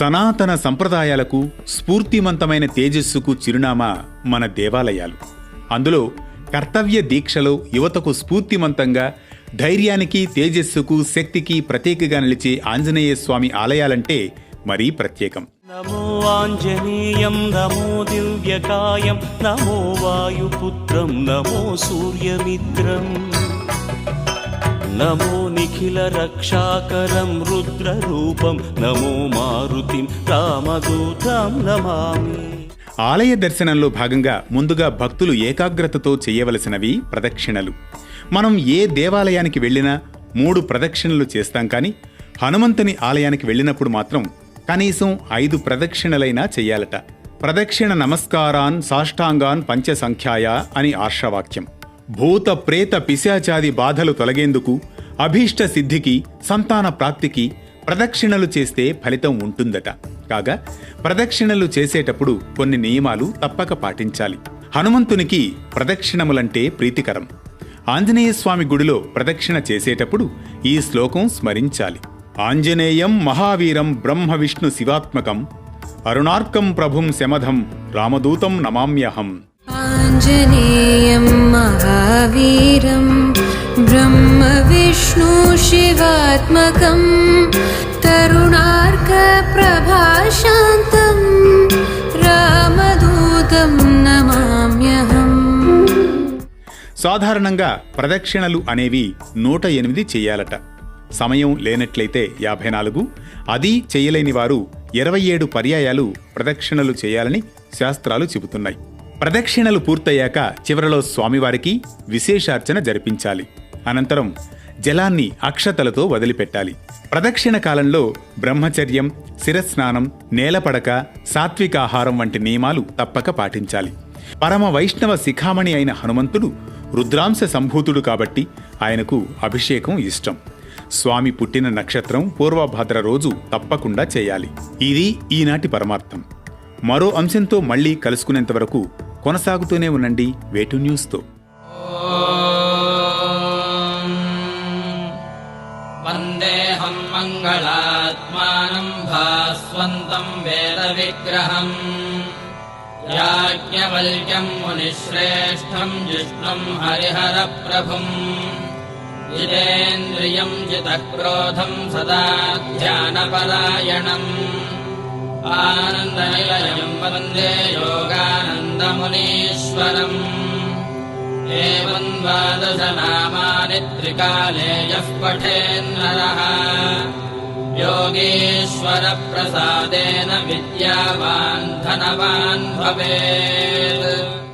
సనాతన సంప్రదాయాలకు స్ఫూర్తిమంతమైన తేజస్సుకు చిరునామా మన దేవాలయాలు. అందులో కర్తవ్య దీక్షలో యువతకు స్ఫూర్తిమంతంగా ధైర్యానికి తేజస్సుకు శక్తికి ప్రత్యేకగా నిలిచే ఆంజనేయ స్వామి ఆలయాలంటే మరీ ప్రత్యేకం. నమో ఆంజనేయం నమో దివ్యకాయం నమో వాయుపుత్రం నమో సూర్యమిత్రం. నమో నిఖిల రక్షాకరం రుద్రరూపం. నమో మారుతిం రామదూతం నమామి. ఆలయ దర్శనంలో భాగంగా ముందుగా భక్తులు ఏకాగ్రతతో చేయవలసినవి ప్రదక్షిణలు. మనం ఏ దేవాలయానికి వెళ్ళినా మూడు ప్రదక్షిణలు చేస్తాం కానీ హనుమంతుని ఆలయానికి వెళ్ళినప్పుడు మాత్రం కనీసం ఐదు ప్రదక్షిణలైనా చేయాలట. ప్రదక్షిణ నమస్కారాన్ సాష్టాంగాన్ పంచసంఖ్యాయ అని ఆర్షవాక్యం. భూత ప్రేత పిశాచాది బాధలు తొలగేందుకు అభీష్ట సిద్ధికి సంతాన ప్రాప్తికి ప్రదక్షిణలు చేస్తే ఫలితం ఉంటుందట. కాగా ప్రదక్షిణలు చేసేటప్పుడు కొన్ని నియమాలు తప్పక పాటించాలి. హనుమంతునికి ప్రదక్షిణములంటే ప్రీతికరం. ఆంజనేయ స్వామి గుడిలో ప్రదక్షిణ చేసేటప్పుడు ఈ శ్లోకం స్మరించాలి. ఆంజనేయం మహావీరం బ్రహ్మ విష్ణు శివాత్మకం అరుణార్కం ప్రభుం శమధం రామదూతం నమామ్యహం. आञ्जनेयं महावीरं ब्रह्मविष्णु शिवात्मकं तरुणार्कप्रभाशान्तं रामदूतं नमाम्यहम् సాధారణంగా ప్రదక్షిణలు అనేవి నూట ఎనిమిది చేయాలట సమయం లేనట్లయితే యాభై నాలుగు అది చేయలేని వారు ఇరవై ఏడు పర్యాయాలు ప్రదక్షిణలు చేయాలని శాస్త్రాలు చెబుతున్నాయి ప్రదక్షిణలు పూర్తయ్యాక చివరలో స్వామివారికి విశేషార్చన జరిపించాలి. అనంతరం జలాన్ని అక్షతలతో వదిలిపెట్టాలి. ప్రదక్షిణ కాలంలో బ్రహ్మచర్యం శిరస్నానం నేలపడక సాత్వికాహారం వంటి నియమాలు తప్పక పాటించాలి. పరమ వైష్ణవ శిఖామణి అయిన హనుమంతుడు రుద్రాంశ సంభూతుడు కాబట్టి ఆయనకు అభిషేకం ఇష్టం. స్వామి పుట్టిన నక్షత్రం పూర్వభద్ర రోజు తప్పకుండా చేయాలి. ఇది ఈనాటి పరమార్థం. మరో అంశంతో మళ్ళీ కలుసుకునేంత వరకు కొనసాగుతూనే ఉండండి వేటు న్యూస్తో. వందేహం మంగళాత్మానం భాస్వంతం వేద విగ్రహం యాజ్ఞవల్క్యం మునిశ్రేష్టం జిష్ణం హరిహర ప్రభుం జితేంద్రియం జితక్రోధం సదా ధ్యానపరాయణం. ఆనందనిలయం వందే యోగా योगानन्दमुनीश्वरम् एवम् द्वादशनामानि त्रिकाले यः पठेन्नरः। योगीश्वरप्रसादेन विद्यावान् धनवान् भवेत्